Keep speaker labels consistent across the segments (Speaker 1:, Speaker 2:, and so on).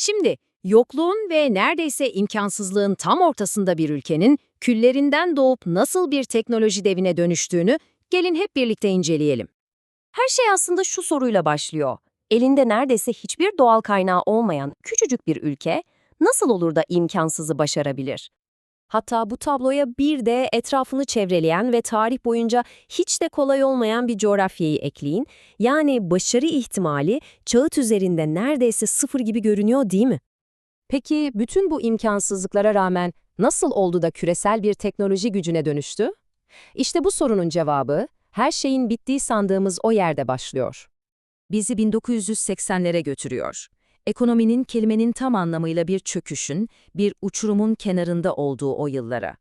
Speaker 1: Şimdi yokluğun ve neredeyse imkansızlığın tam ortasında bir ülkenin küllerinden doğup nasıl bir teknoloji devine dönüştüğünü gelin hep birlikte inceleyelim.
Speaker 2: Her şey aslında şu soruyla başlıyor. Elinde neredeyse hiçbir doğal kaynağı olmayan küçücük bir ülke nasıl olur da imkansızı başarabilir? Hatta bu tabloya bir de etrafını çevreleyen ve tarih boyunca hiç de kolay olmayan bir coğrafyayı ekleyin. Yani başarı ihtimali kağıt üzerinde neredeyse sıfır gibi görünüyor değil mi? Peki bütün bu imkansızlıklara rağmen nasıl oldu da küresel bir teknoloji gücüne dönüştü? İşte bu sorunun cevabı her şeyin bittiği sandığımız o yerde başlıyor.
Speaker 1: Bizi 1980'lere götürüyor. Ekonominin kelimenin tam anlamıyla bir çöküşün, bir uçurumun kenarında olduğu o yıllara.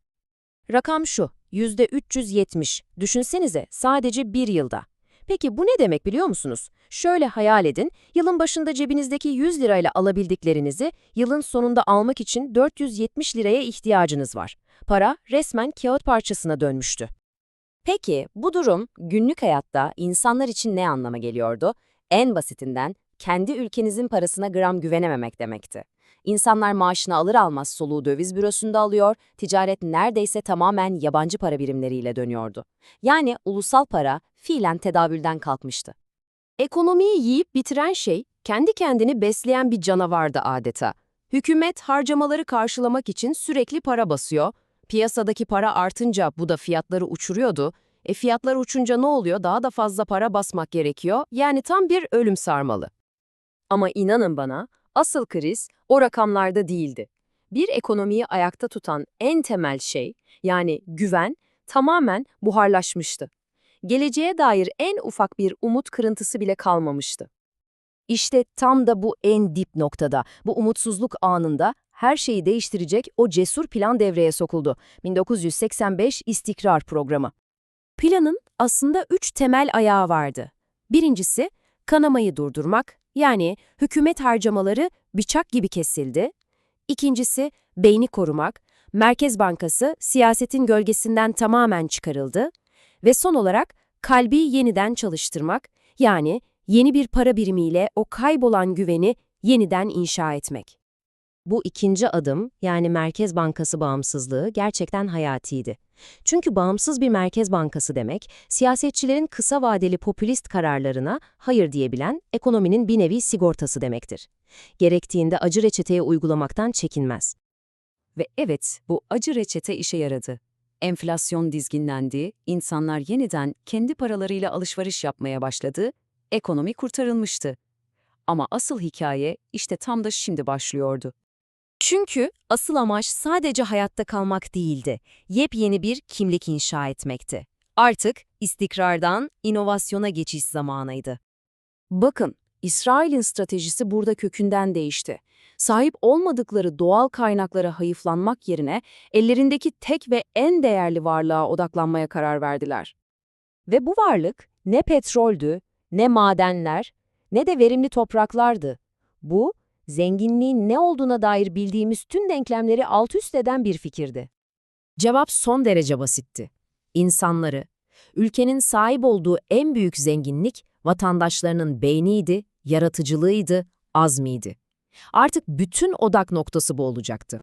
Speaker 2: Rakam şu, %370. Düşünsenize sadece bir yılda. Peki bu ne demek biliyor musunuz? Şöyle hayal edin, yılın başında cebinizdeki 100 lirayla alabildiklerinizi yılın sonunda almak için 470 liraya ihtiyacınız var. Para resmen kağıt parçasına dönmüştü. Peki bu durum günlük hayatta insanlar için ne anlama geliyordu? En basitinden kendi ülkenizin parasına gram güvenememek demekti. İnsanlar maaşını alır almaz soluğu döviz bürosunda alıyor, ticaret neredeyse tamamen yabancı para birimleriyle dönüyordu. Yani ulusal para fiilen tedavülden kalkmıştı. Ekonomiyi yiyip bitiren şey, kendi kendini besleyen bir canavardı adeta. Hükümet harcamaları karşılamak için sürekli para basıyor, piyasadaki para artınca bu da fiyatları uçuruyordu. E fiyatlar uçunca ne oluyor? Daha da fazla para basmak gerekiyor. Yani tam bir ölüm sarmalı. Ama inanın bana, asıl kriz o rakamlarda değildi. Bir ekonomiyi ayakta tutan en temel şey, yani güven, tamamen buharlaşmıştı. Geleceğe dair en ufak bir umut kırıntısı bile kalmamıştı. İşte tam da bu en dip noktada, bu umutsuzluk anında her şeyi değiştirecek o cesur plan devreye sokuldu. 1985 İstikrar Programı. Planın aslında üç temel ayağı vardı. Birincisi, kanamayı durdurmak, yani hükümet harcamaları bıçak gibi kesildi. İkincisi, beyni korumak, Merkez Bankası siyasetin gölgesinden tamamen çıkarıldı. Ve son olarak kalbi yeniden çalıştırmak, yani yeni bir para birimiyle o kaybolan güveni yeniden inşa etmek. Bu ikinci adım, yani Merkez Bankası bağımsızlığı gerçekten hayatiydi. Çünkü bağımsız bir Merkez Bankası demek, siyasetçilerin kısa vadeli popülist kararlarına hayır diyebilen ekonominin bir nevi sigortası demektir. Gerektiğinde acı reçeteye uygulamaktan çekinmez. Ve evet, bu acı reçete işe yaradı. Enflasyon dizginlendi, insanlar yeniden kendi paralarıyla alışveriş yapmaya başladı, ekonomi kurtarılmıştı. Ama asıl hikaye işte tam da şimdi başlıyordu. Çünkü asıl amaç sadece hayatta kalmak değildi, yepyeni bir kimlik inşa etmekti. Artık istikrardan inovasyona geçiş zamanıydı. Bakın, İsrail'in stratejisi burada kökünden değişti. Sahip olmadıkları doğal kaynaklara hayıflanmak yerine ellerindeki tek ve en değerli varlığa odaklanmaya karar verdiler. Ve bu varlık ne petroldü, ne madenler, ne de verimli topraklardı. Bu, zenginliğin ne olduğuna dair bildiğimiz tüm denklemleri alt üst eden bir fikirdi. Cevap son derece basitti. İnsanları, ülkenin sahip olduğu en büyük zenginlik vatandaşlarının beyniydi, yaratıcılığıydı, azmiydi. Artık bütün odak noktası bu olacaktı.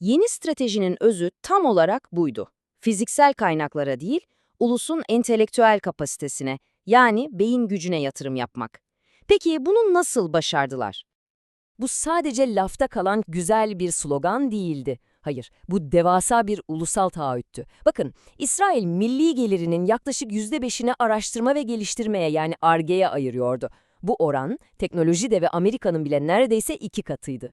Speaker 2: Yeni stratejinin özü tam olarak buydu. Fiziksel kaynaklara değil, ulusun entelektüel kapasitesine, yani beyin gücüne yatırım yapmak. Peki bunu nasıl başardılar? Bu sadece lafta kalan güzel bir slogan değildi. Hayır, bu devasa bir ulusal taahhüttü. Bakın, İsrail milli gelirinin yaklaşık %5'ini araştırma ve geliştirmeye yani ARGE'ye ayırıyordu. Bu oran, teknoloji devi Amerika'nın bile neredeyse iki katıydı.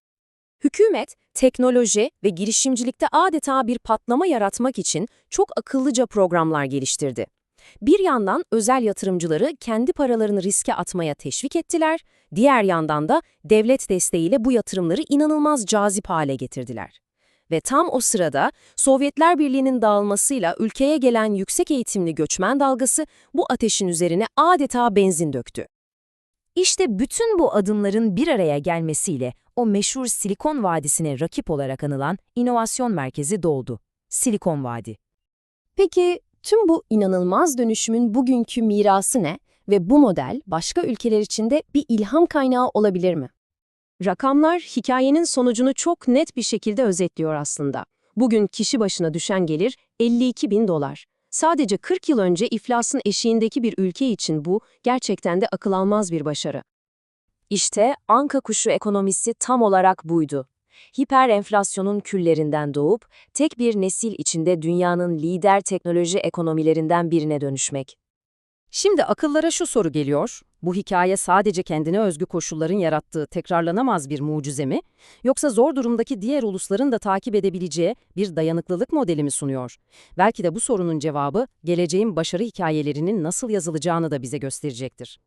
Speaker 2: Hükümet, teknoloji ve girişimcilikte adeta bir patlama yaratmak için çok akıllıca programlar geliştirdi. Bir yandan özel yatırımcıları kendi paralarını riske atmaya teşvik ettiler, diğer yandan da devlet desteğiyle bu yatırımları inanılmaz cazip hale getirdiler. Ve tam o sırada Sovyetler Birliği'nin dağılmasıyla ülkeye gelen yüksek eğitimli göçmen dalgası bu ateşin üzerine adeta benzin döktü. İşte bütün bu adımların bir araya gelmesiyle o meşhur Silikon Vadisi'ne rakip olarak anılan inovasyon merkezi doğdu. Silikon Vadi. Peki tüm bu inanılmaz dönüşümün bugünkü mirası ne ve bu model başka ülkeler için de bir ilham kaynağı olabilir mi? Rakamlar hikayenin sonucunu çok net bir şekilde özetliyor aslında. Bugün kişi başına düşen gelir 52 bin dolar. Sadece 40 yıl önce iflasın eşiğindeki bir ülke için bu gerçekten de akıl almaz bir başarı. İşte anka kuşu ekonomisi tam olarak buydu. Hiper enflasyonun küllerinden doğup tek bir nesil içinde dünyanın lider teknoloji ekonomilerinden birine dönüşmek.
Speaker 3: Şimdi akıllara şu soru geliyor. Bu hikaye sadece kendine özgü koşulların yarattığı tekrarlanamaz bir mucize mi? Yoksa zor durumdaki diğer ulusların da takip edebileceği bir dayanıklılık modeli mi sunuyor? Belki de bu sorunun cevabı geleceğin başarı hikayelerinin nasıl yazılacağını da bize gösterecektir.